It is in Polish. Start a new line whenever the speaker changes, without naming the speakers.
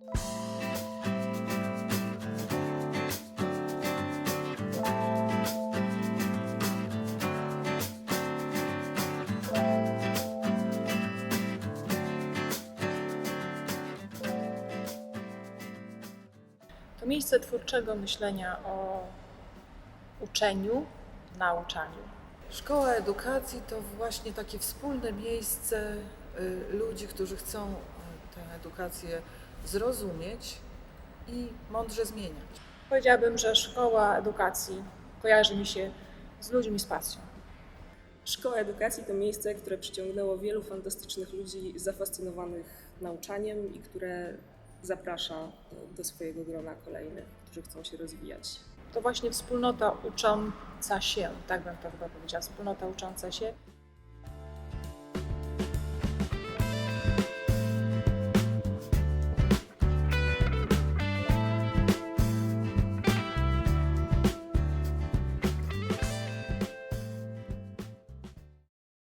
To miejsce twórczego myślenia o uczeniu, nauczaniu.
Szkoła edukacji to właśnie takie wspólne miejsce y, ludzi, którzy chcą y, tę edukację zrozumieć i mądrze zmieniać.
Powiedziałabym, że szkoła edukacji kojarzy mi się z ludźmi z pasją.
Szkoła edukacji to miejsce, które przyciągnęło wielu fantastycznych ludzi zafascynowanych nauczaniem i które zaprasza do- swojego grona kolejnych, którzy chcą się rozwijać.
To właśnie wspólnota ucząca się, tak bym to chyba powiedziała, wspólnota ucząca się.